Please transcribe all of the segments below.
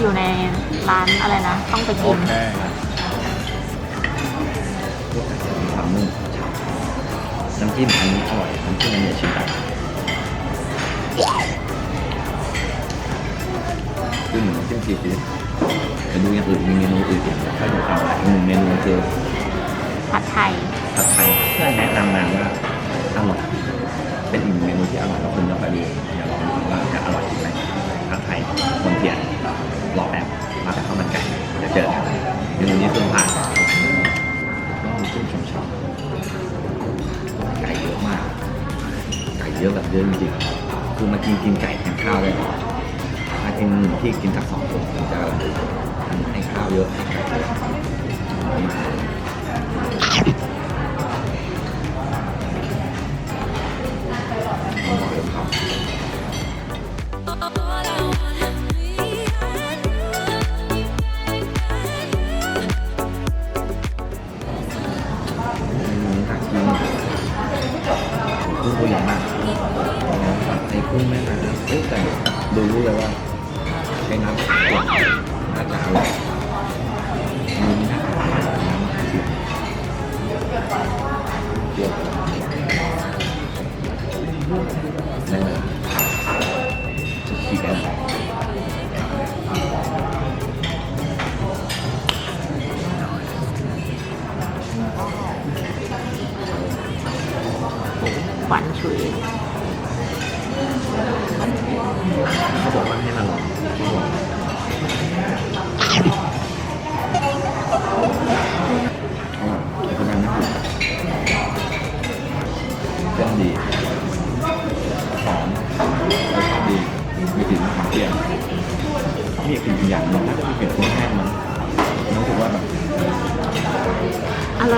อยู่ในร้านอะไรนะ ต้องไปกินมีความนุ่มน้ำจิ้มอันนี้อร่อยน้ำจิ้มอันนี้ชิมกันคือเหมือนน้ำจิ้มซีฟู้ดแต่ดูอย่างอื่นมีเมนูอื่นอีกถ้าดูตามหลักหนึ่งเมนูคือผัดไทยผัดไทยเพื่อนแนะนำมาว่าอร่อยเป็นอีกหนึ่งเมนูที่อร่อยแล้วคุณต้องไปดูอย่าลองดูว่าจะอร่อยจริงไหมผัดไทยคนเทียน รอแป๊บมาแต่ข้าวมันไก่จะเจอกันเมนูนี้คุณผ่านต้มีจิ้มช่ำๆไก่เยอะมาก ไก่เยอะแบบเยอะจริงๆคือมากินกินไก่แทนข้าวเลยถ้ากินที่กินสักสองคนจะให้ข้าวเยอะให้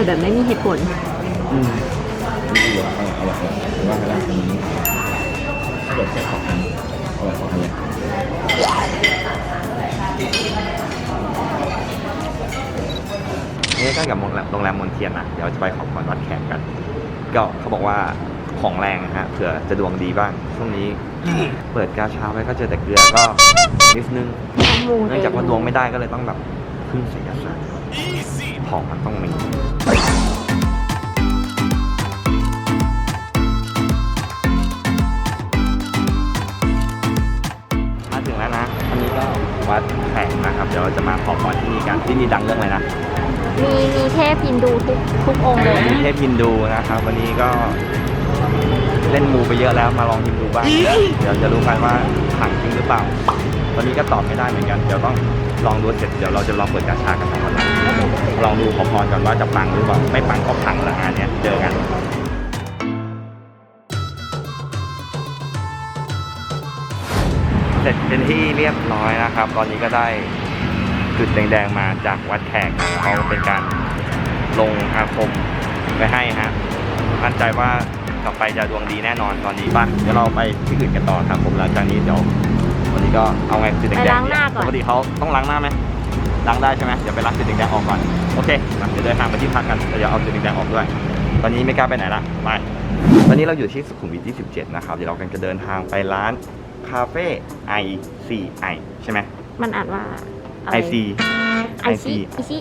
แบบไม่มีเหตุผล อืมรู้สึกว่าอร่อยอร่อยแต่ว่าเวลาตรงนี้เกิดแค่สองอันอร่อยสองอันเลยนี่กล้กับโรงแรมมมนเทียนนะเดี๋ยวจะไปขอพรวัดแขกกัน ก็เขาบอกว่าของแรงฮะเผื่อจะดวงดีบ้าง ช่วงนี้ เปิดกาชาไว้ก็เจอแต่เกลือก็นิดนึงเนื่องจากว่าดวงไม่ได้ก็เลยต้องแบบพึ่งศิลศาสตร์ ของมันต้องมีมาถึงแล้วนะ อันนี้ก็วัดแขกนะครับ เดี๋ยวเราจะมาขอพรที่นี่กันที่นี่ดังเรื่องอะไรนะ มีมีเทพฮินดูทุกทุกองค์เลยมีเทพฮินดูนะครับ วันนี้ก็เล่นมูไปเยอะแล้วมาลองฮินดูบ้าง เดี๋ยวจะรู้กันว่าขังจริงหรือเปล่าวันนี้ก็ตอบไม่ได้เหมือนกัน เดี๋ยวต้องลองดูเสร็จเดี๋ยวเราจะลองเปิดกาชากันทั้งวันละ ลองดูขอพรกันว่าจะปังหรือเปล่าไม่ปังก็พังละงานเนี้ยเจอกันเสร็จเป็นที่เรียบร้อยนะครับ ตอนนี้ก็ได้จุดแดงๆมาจากวัดแขกนะเขาเป็นการลงอาคมไปให้ฮะมั่นใจว่ากลับไปจะดวงดีแน่นอนตอนนี้ป่ะเดี๋ยวเราไปที่อื่นกันต่อครับผมหลังจากนี้เดี๋ยววันนี้ก็เอาไงสีแดงๆไปล้างหน้าก่อนปกติเขาต้องล้างหน้าไหม ล้างได้ใช่ไหมเดี๋ยวไปล้างสีแดงๆออกก่อนโอเคมาเดี๋ยวเดินทางไปที่พักกันเดี๋ยวเอาสีแดงๆออกด้วย ตอนนี้ไม่กล้าไปไหนละไปตอนนี้เราอยู่ที่สุขุมวิท27นะครับเดี๋ยวเรากำลังจะเดินทางไปร้านคาเฟ่ ICI ใช่ไหมมันอ่านว่าอะไร IC ไอชิไอชิ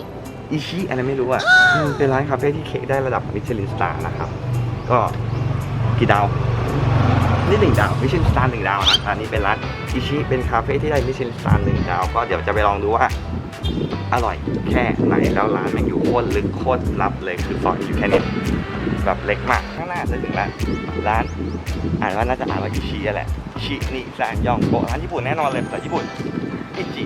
อิชิอะไรไม่รู้อะอืมเป็นร้านคาเฟ่ที่เค้กได้ระดับมิชลินสตาร์นะครับ ก็กี่ดาวนี่หนึ่งดาวมิชลินสตาร์หนึ่งดาวนะอันนี้เป็นร้านอิชิเป็นคาเฟ่ที่ได้มิชลินสตาร์หนึ่งดาว ก็เดี๋ยวจะไปลองดูว่า อร่อยแค่ไหนแล้วร้านมันอยู่โคตรลึกโคตรลับเลยคือซอยอยู่แค่นี้แบบเล็กมากข้างหน้าจะถึงร้วร้านอ่านว่าน่าจะอ่านว่าอิชิอะแหละชินิซานยองโกร้านญี่ปุ่นแน่นอนเลยภาษาญี่ปุ่นอิจิ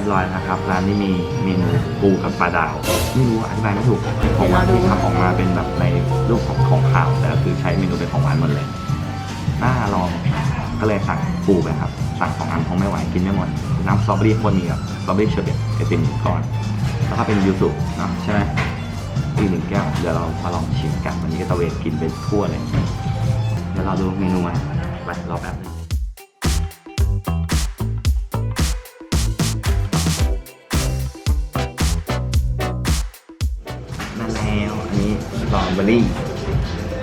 รียบร้อยนะครับ ร้านนี้มีเมนูปูกับปลาดาว ไม่รู้อธิบายไม่ถูกของหวานที่ทำออกมาเป็นแบบในรูปของของข่าว แต่คือใช้เมนูเป็นของหวานหมดเลย น่าลองก็เลยสั่งปูไปครับ สั่งสองอันคงไม่ไหวกินไม่หมด น้ำสตรอเบอรี่คนนี้กับสตรอเบอรี่เชอร์เบตไอติมก่อน แล้วก็เป็นยูสุเนาะใช่ไหมอีกหนึ่งแก้วเดี๋ยวเรามาลองชิมกันวันนี้ก็ตะเวนกินไปทั่วเลย เดี๋ยวเราดูเมนูอะไปรอแป๊บนึง รี่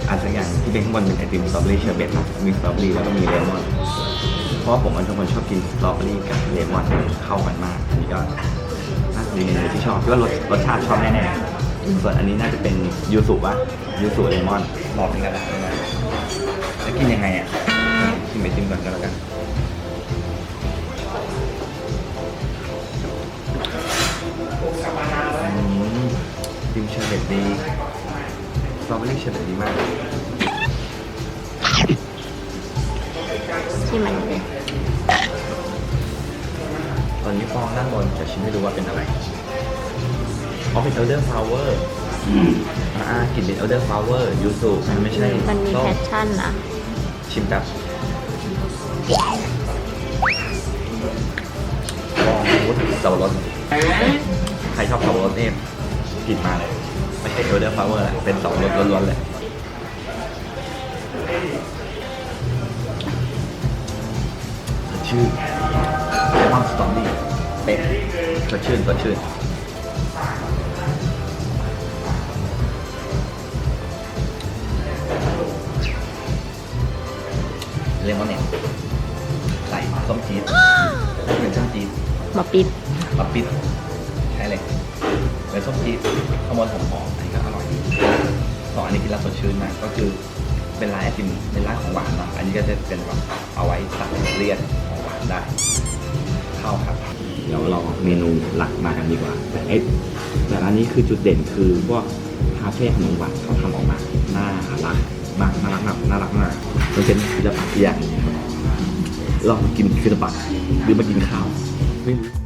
อันสักอย่างที่เป็นข้างบนเป็นไอติมสตรอเบอรี่เชอร์เบตมีสตรอเบอรี่แล้วก็มีเลมอนเพราะผมเป็นคนชอบกินสตรอเบอรี่กับเลมอนเข้ากันมากอันนี้ก็น่าจะเป็นเมนูที่ชอบคิดว่ารสรสชาติชอบแน่ๆส่วนอันนี้น่าจะเป็นยูสุป่ะยูสุเลมอนรอบเป็นกระดาษเลยนะแล้วกินยังไงอะชิมไปชิมก่อนก็แล้วกันอืมดิมเชอร์เบตดี สตรอเบอรี่เชอร์เบตดีมากที่มันเป็นตอนนี้ฟองด้านบนจะชิมให้ดูว่าเป็นอะไรอ๋อเป็น elder flower อ่ากลิ่นเป็น elder flower ยูสุมันไม่ใช่มันมีส้แพชชั่นนะชิมกับฟองมูสสับปะรดใครชอบสับปะรดนี่ผิดมาเลย ไม่ใช่ elder flower แล้วเป็นสับปะรดล้วนๆเลยสดชื่นเลมอนสตรอเบอรี่เป็ดสดชื่นสดชื่นเลมอนเนี่ยใส่ส้มจี๊ดเป็นส้มจี๊ดมาปิดมาปิดใช่เลย เป็นส้มจี๊ดข้าวมันหอมๆอันนี้ก็อร่อยดีสองอันนี้กินแล้วสดชื่นมากก็คือเป็นร้านไอติมเป็นร้านของหวานเนาะอันนี้ก็จะเป็นแบบเอาไว้ตัดเลี่ยนของหวานได้ เข้าครับเดี๋ยวเราเมนูหลักมากันดีกว่า แต่เอ๊ะแต่ร้านนี้คือจุดเด่นคือพวกคาเฟ่ขนมหวานเขาทำออกมาน่ารักมากน่ารักมากน่ารักมากมันเป็นศิลปะอย่างหนึ่งครับเรากินศิลปะหรือมากินข้าวไม่รู้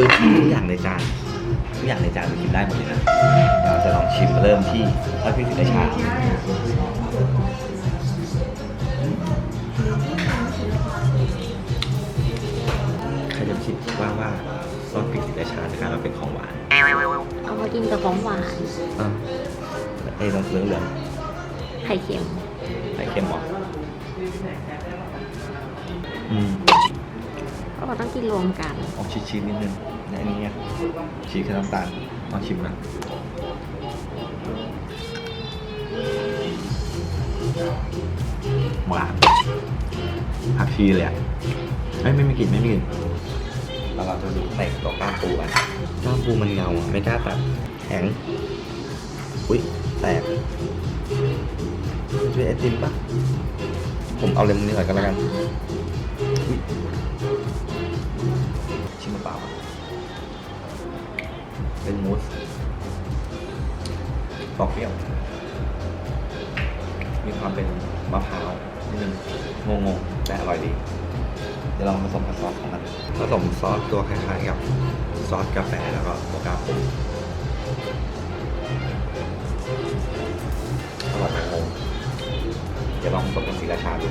ครับคือทุกอย่างในจานทุกอย่างในจานมันกินได้หมดเลยนะเดี๋ยวเราจะลองชิมเริ่มที่ถ้าพี่สิในชาใครจะคิดว่าว่าซอสพริกสีราชาจะกลายมาเป็นของหวานเอามากินกับของหวานอะไอ้ตรงเหลืองเหลืองไข่เค็มๆไข่เค็มเหรออืมเพราะว่าต้องกินรวมกัน ออกชีสๆนิดนึงใน อันนี้อะชีสกับน้ำตาลลองชิมนะหวานผักชีเลยอะเอ้ยไม่มีกลิ่นไม่มีกลิ่นแล้วเราจะดูใส่ตัวกล้ามปูอะกล้ามปูมันเงาอะไม่กล้าตัดแข็งอุ้ยแตกช่วยไอติมปะผมเอาเลมอนนี่ก่อนก็แล้วกัน เป็นมูสออกเปรี้ยว มีความเป็นมะพร้าวนิดนึงงงงแต่อร่อยดี เดี๋ยวเราผสมกับซอสของมันผสมซอสตัวคล้ายๆกับซอสกาแฟแล้วก็โมกาปูอร่อยมากงเดี๋ยวลองผสมกับสีราชาดู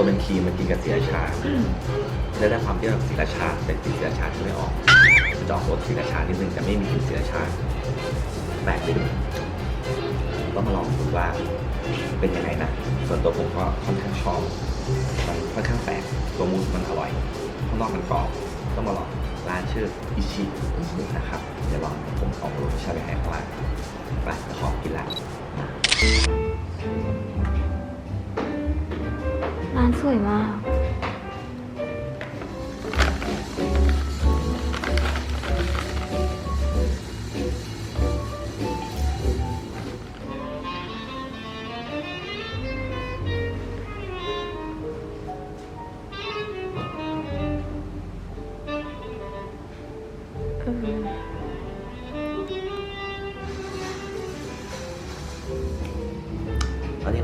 ตัวเป็นครีมมากินกับสีราชาและด้วยความที่แบบสีราชาเป็นกลิ่นสีราชาที่ไม่ออกมันจะออกรสสีราชานิดนึงแต่ไม่มีกลิ่นสีราชาแปลกไปดูต้องมาลองดูว่าเป็นยังไงนะ ส่วนตัวผมก็ค่อนข้างชอบมันค่อนข้างแปลกตัวมูสมันอร่อยข้างนอกมันกรอบต้องมาลองร้านชื่ออิชินะครับ เดี๋ยวลองผมเอารสชาติไปให้ข้างล่างไปขอกินละ ร้านส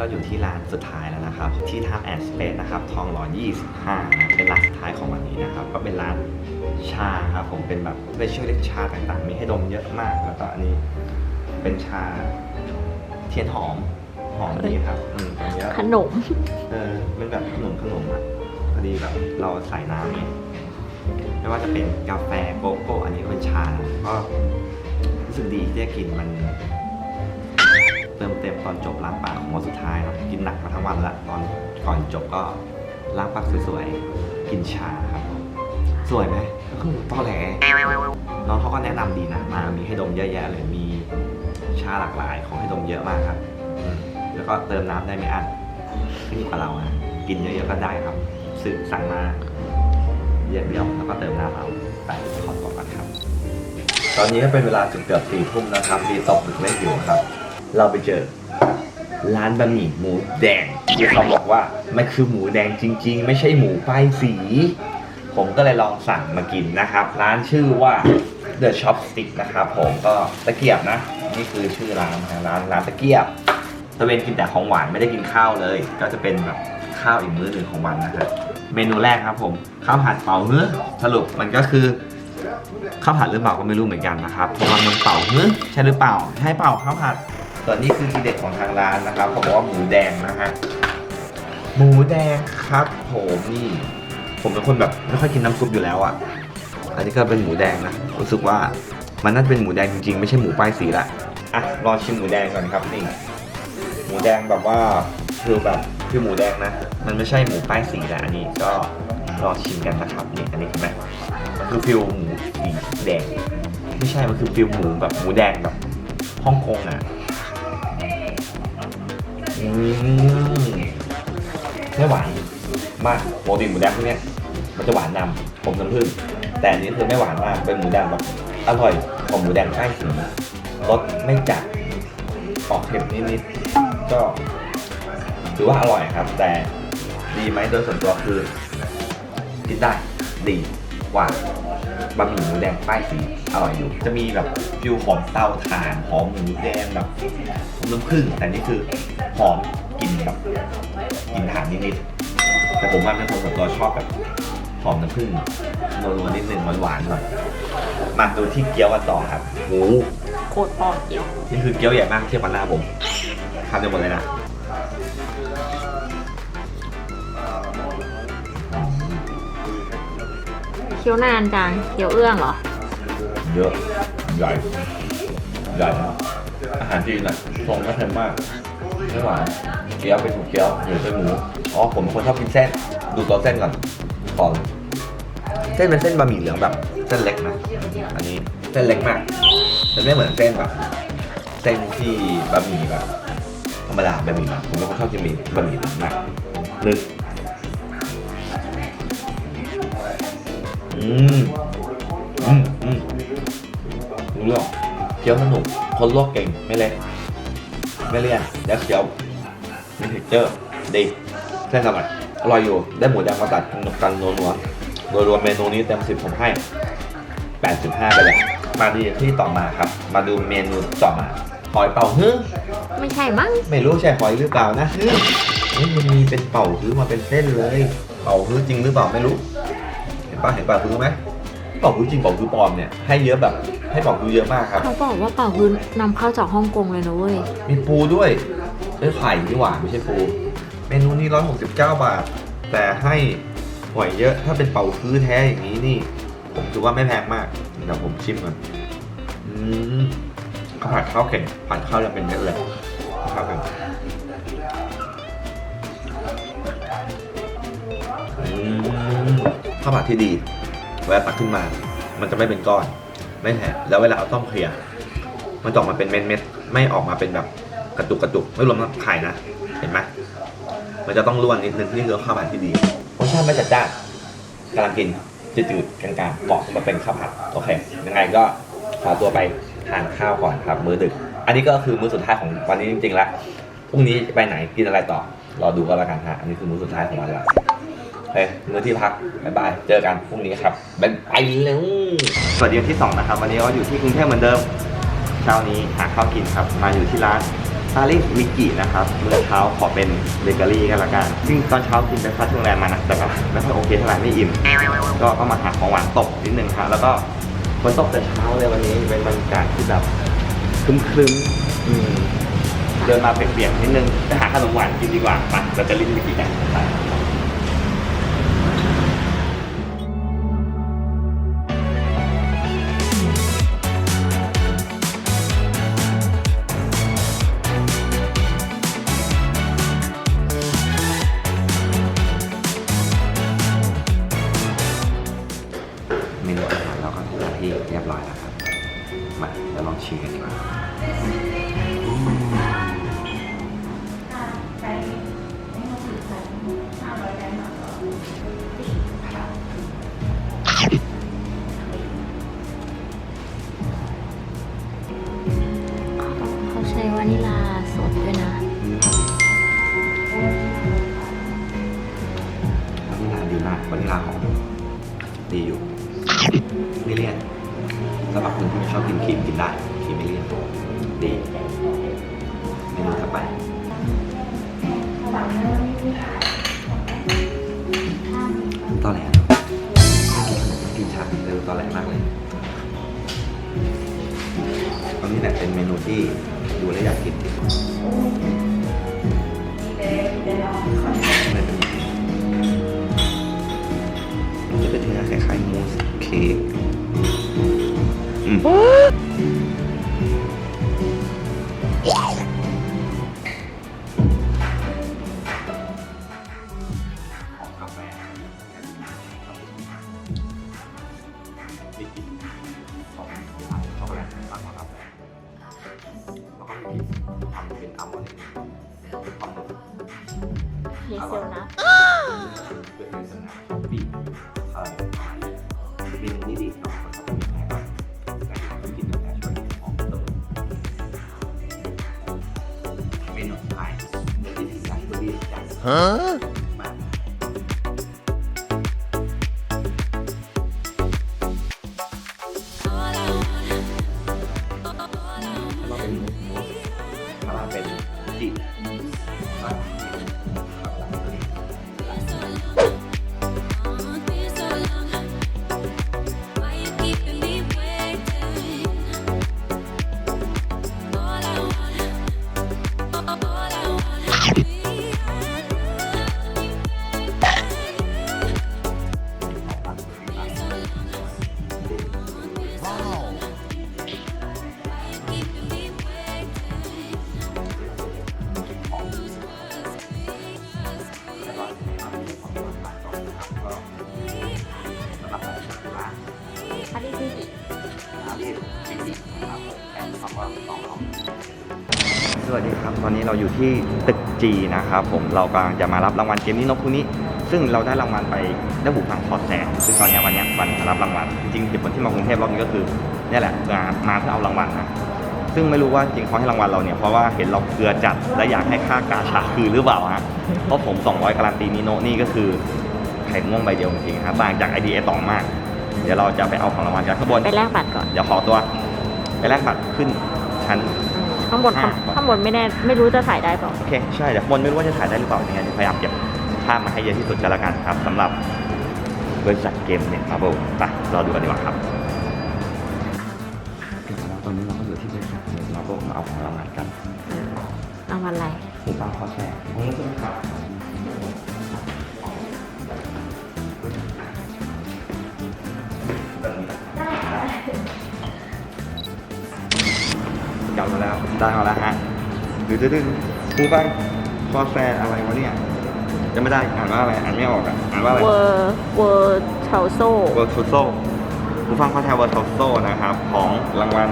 เราอยู่ที่ร้านสุดท้ายแล้วนะครับ ที่ทำแอนด์สเปซนะครับ ทองหล่อ 25นะเป็นร้านสุดท้ายของวันนี้นะครับ ก็เป็นร้านชาครับผมเป็นแบบเป็นชื่อเรียกชาต่างๆ มีให้ดมเยอะมาก แล้วก็อันนี้เป็นชาเทียนหอม หอมดีครับ อืมตรงเนี้ยขนม เออเป็นแบบขนมขนมอะพอดีแบบเราใส่น้ำนี้ไม่ว่าจะเป็นกาแฟโกโก้อันนี้ก็เป็นชาก็รู้สึกดีที่ได้กินมัน เติมเต็มตอนจบล้างปากของวันสุดท้ายเนอะกินหนักมาทั้งวันละตอนก่อนจบก็ล้างปากสวยๆกินชาครับสวยไหมก็คือตอแหลน้องเขาก็แนะนำดีนะมามีให้ดมเยอะแยะเลยมีชาหลากหลายของให้ดมเยอะมากครับแล้วก็เติมน้ำได้ไม่อั้นขึ้นอยู่กับเรานะกินเยอะๆก็ได้ครับซื้อสั่งมาเยอะเดียวแล้วก็เติมน้ำเอาไปขอต่อนครับ ตอนนี้ก็เป็นเวลาเกือบสี่ทุ่มนะครับดีตกดึกไม่อยู่ครับ เราไปเจอ ร้านบะหมี่หมูแดงที่เขาบอกว่ามันคือหมูแดงจริง ๆ ไม่ใช่หมูป้ายสี ผมก็เลยลองสั่งมากินนะครับ ร้านชื่อว่า The Chopstick นะครับผมก็ตะเกียบนะ นี่คือชื่อร้านนะร้านร้านตะเกียบตะเวนกินแต่ของหวานไม่ได้กินข้าวเลย ก็จะเป็นแบบข้าวอีกมื้อหนึ่งของวันนะครับเมนูแรกครับผมข้าวผัดเป่าเนื้อสรุปมันก็คือข้าวผัดหรือเปล่าก็ไม่รู้เหมือนกันนะครับเพราะว่ามันเป่าเฮ้ยใช่หรือเปล่าให้เป่าข้าวผัด ส่วนนี้คือทีเด็ดของทางร้านนะครับเขาบอกว่าหมูแดงนะฮะหมูแดงครับผมนี่ ผมเป็นคนแบบไม่ค่อยกินน้ำซุปอยู่แล้วอะ อันนี้ก็เป็นหมูแดงนะรู้สึกว่ามันน่าจะเป็นหมูแดงจริงๆ ไม่ใช่หมูป้ายสีละอะรอชิมหมูแดงก่อนครับนี่หมูแดงแบบว่าคือแบบคือหมูแดงนะ มันไม่ใช่หมูป้ายสีละอันนี้ก็รอชิมกันนะครับนี่อันนี้เห็นไหมมันคือฟิลหมูสีแดง ไม่ใช่มันคือฟิลหมูแบบหมูแดงแบบฮ่องกงอะ ไม่หวานมากปกติหมูแดงพวกเนี้ยมันจะหวานนำผมน้ำผึ้งแต่อันนี้คือไม่หวานมากเป็นหมูแดงแบบอร่อยของหมูแดงใต้สีรสไม่จัดออกเค็มนิดๆก็ถือว่าอร่อยครับ แต่ดีไหมโดยส่วนตัวคือ กินได้ดีกว่า บะหมี่หมูแดงป้ายสีอร่อยอยู่ จะมีแบบฟิวหอมเตาถ่านหอมหมูแดงแบบหอมน้ำผึ้งแต่นี่คือหอมกลิ่นแบบกลิ่นถ่านนิดๆแต่ผมว่าเป็นคนส่วนตัวชอบแบบหอมน้ำผึ้งนัวๆนิดนึงหวานๆหน่อยมาดูที่เกี๊ยวกันต่อครับโอ้โหโคตรปอดเกี่ยวนี่คือเกี๊ยวใหญ่มากเทียบกับหน้าผมทำได้หมดเลยนะ คี้ยวนานจังเคี้ยวเอื้องเหรอ เยอะใหญ่ใหญ่นะอาหารจีนอะทรงก็เค็มมากไม่หวานเกี๊ยวเป็นหมูเกี๊ยวหมูเป็นหมูอ๋อผมเป็นคนชอบกินเส้น ดูตัวเส้นก่อนก่อนเส้นเป็นเส้นบะหมี่เหลืองแบบ เส้นเล็กนะอันนี้เส้นเล็กมากมันไม่เหมือนเส้นแบบเส้นที่บะหมี่แบบธรรมดาบะหมี่แบบผมเป็นคนชอบกินบะหมี่แบบมากลึก อืมอืมอืมรู้เรื่องเคี้ยวสนุก คนลวกเก่งไม่เละไม่เลี่ยนแล้วเคี้ยวมีเท็กเจอร์ดีเส้นอร่อยอร่อยอยู่ ได้หมูแดงมาตัดกันนัวนัวๆโดยรวมเมนูนี้เต็มสิบผมให้ 8.5 ไปเลย มาดีที่ต่อมาครับ มาดูเมนูต่อมา หอยเป่าฮื้อไม่ใช่มั้ง ไม่รู้ใช่หอยหรือเปล่านะฮื้อเฮ้ยมันมีเป็นเป่าฮื้อมาเป็นเส้นเลย เป่าฮื้อจริงหรือเปล่าไม่รู้เห็น ปะเห็นปะฮื้อไหมเป่าฮื้อจริงเป่าฮื้อปลอมเนี่ยให้เยอะแบบให้เป่าฮื้อเยอะมากครับ เขาบอกว่าเป่าฮื้อนำเข้าจากฮ่องกงเลยนะเว้ย มีปูด้วยเอ้ยไข่นี่หว่าไม่ใช่ปู เมนูนี้ร้อยหกสิบเก้าบาท แต่ให้หอยเยอะถ้าเป็นเป่าฮื้อแท้อย่างนี้นี่ ผมถือว่าไม่แพงมากเดี๋ยวผมชิมก่อนอืมข้าวผัดข้าวเข่งผัดข้าวยังเป็นเม็ดเลยข้าวเข่ง ข้าวผัดที่ดี เวลาตักขึ้นมา มันจะไม่เป็นก้อน ไม่แหแล้วเวลาเอาต้มเคลียมันออกมาเป็นเม็ดๆไม่ออกมาเป็นแบบกระตุกกระตุกไม่รวมไข่นะ เห็นไหมมันจะต้องร่วนนิดนึงนี่คือข้าวผัดที่ดีรสชาติไม่จัดจ้านกำลังกินจืดๆกลางๆเหมาะสำหรับเป็นข้าวผัดโอเคยังไงก็ขอตัวไปทานข้าวก่อนครับ มื้อดึก อันนี้ก็คือมื้อสุดท้ายของวันนี้จริงๆแล้วพรุ่งนี้ไปไหนกินอะไรต่อรอดูก็แล้วกันฮะอันนี้คือมื้อสุดท้ายของวันและ เฮ้ยมื้อที่พักบ๊ายบาย เจอกันพรุ่งนี้ครับบ๊ายบายแล้วสวัสดีวันที่สองนะครับ วันนี้ก็อยู่ที่กรุงเทพเหมือนเดิมเช้านี้หาข้าวกินครับ มาอยู่ที่ร้านอาริมิกินะครับมื้อเช้าขอเป็นเบเกอรี่กันละกัน ซึ่งตอนเช้ากินไปพักโรงแรมมานะ แต่ก็ไม่ค่อยโอเคเท่าไหร่ไม่อิ่ม ก็ก็มาหาของหวานตกนิดนึงครับแล้วก็ฝนตกแต่เช้าเลยวันนี้เป็นบรรยากาศที่แบบครึ้มๆอืมเดินมาเปียกๆนิดนึงไปหาขนมหวานกินดีกว่าไปเราจะรีบไปกินกันไป มันจะเป็นเนื้อคล้ายๆมูสเค้ก จ วัสดีครับ ตอนนี้เราอยู่ที่ตึกจีนะครับผมเรากำลังจะมารับรางวัลเกมนี้นกคู่นี้ ซึ่งเราได้รางวัลไปได้หูฟังพอดแสนซึ่งตอนนี้วันนี้วันรับรางวัลจริงๆเหตุผลที่มากรุงเทพรอบนี้ก็คือเนี่ยแหละมามาเพื่อเอารางวัลนะซึ่งไม่รู้ว่าจริงเขาให้รางวัลเราเนี่ยเพราะว่าเห็นเราเกลือจัดและอยากให้ค่ากาชาคืนหรือเปล่าฮะเพราะผม 200 การันตีนิโนนี่ก็คือไข่ม่วงใบเดียวจริงๆครับต่างจากไอเดียตองมาก เดี๋ยวเราจะไปเอาของรางวัลกันข้างบนไปแลกบัตรก่อนเดี๋ยวขอตัวไปแลกบัตรขึ้นชั้น ข้างบนอ่าข้างบนไม่แน่ไม่รู้จะถ่ายได้เปล่า โอเคใช่เดี๋ยวบนไม่รู้ว่าจะถ่ายได้หรือเปล่ายังไงเดี๋ยวพยายามเก็บภาพมาให้เยอะที่สุดกันละกันครับสำหรับบริษัทเกมเนี่ยครับผมไปรอดูกันดีกว่าครับ ได้มาแล้วฮะดื้อดื้อหูฟังคอแชร์อะไรวะเนี่ยยังไม่ได้อ่านว่าอะไรอ่านไม่ออกอะอ่านว่าอะไรเวอร์เวอร์เทาโซเวอร์ทูโซหูฟังคอแทเวอร์ทูโซนะครับ ของรางวัล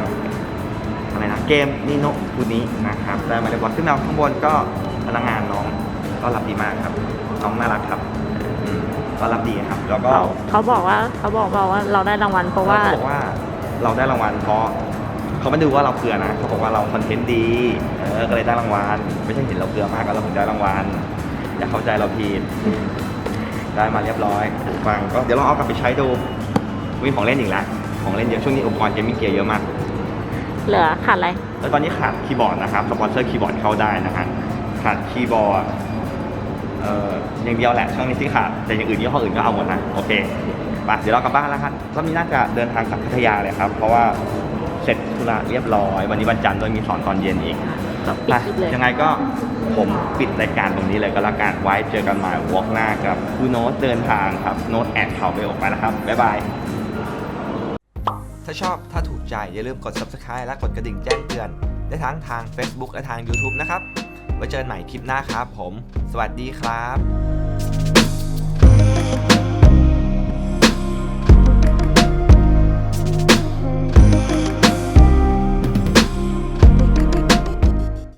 อะไรนะเกมนิโนคูนี้นะครับได้มาเรียบร้อยขึ้นมาข้างบนก็พนักงานน้องก็รับดีมากครับน้องน่ารักครับอืมก็รับดีครับ แล้วก็เขาเขาบอกว่าเขาบอกบอกว่าเราได้รางวัลเพราะว่าเขาบอกว่าเราได้รางวัลเพราะ เขาไม่ดูว่าเราเกลือนะเขาบอกว่าเราคอนเทนต์ดีเออก็เลยได้รางวัลไม่ใช่เห็นเราเกลือมากก็เราถึงได้รางวัลอย่าเข้าใจเราผิดได้มาเรียบร้อยหูฟังก็เดี๋ยวเราเอากลับไปใช้ดูมีของเล่นอีกแล้วของเล่นเยอะช่วงนี้อุปกรณ์เกมมิ่งเกียร์เยอะมาก เหลือขาดอะไร แล้วตอนนี้ขาดคีย์บอร์ดนะครับสปอนเซอร์คีย์บอร์ดเข้าได้นะฮะขาดคีย์บอร์ดเอ่ออย่างเดียวแหละช่วงนี้ที่ขาดแต่อย่างอื่นยี่ห้ออื่นก็เอาหมดนะโอเคไปเดี๋ยวเรากลับบ้านแล้วครับรอบนี้น่าจะเดินทางกลับพัทยาเลยครับ เพราะว่า เสร็จธุระเรียบร้อย วันนี้วันจันทร์ด้วยมีสอนตอนเย็นอีกก็ปิดคลิปเลยยังไงก็ผมปิดรายการตรงนี้เลยก็แล้วกันไว้เจอกันใหม่วอล์กหน้ากับคูโน้ตเดินทางครับโน้ตแอดเขาไปออกไปแล้วครับ บ๊ายบาย ถ้าชอบถ้าถูกใจ อย่าลืมกด subscribe และกดกระดิ่งแจ้งเตือน ได้ทั้งทาง Facebook และทาง YouTube นะครับ ไว้เจอกันใหม่คลิปหน้าครับผม สวัสดีครับ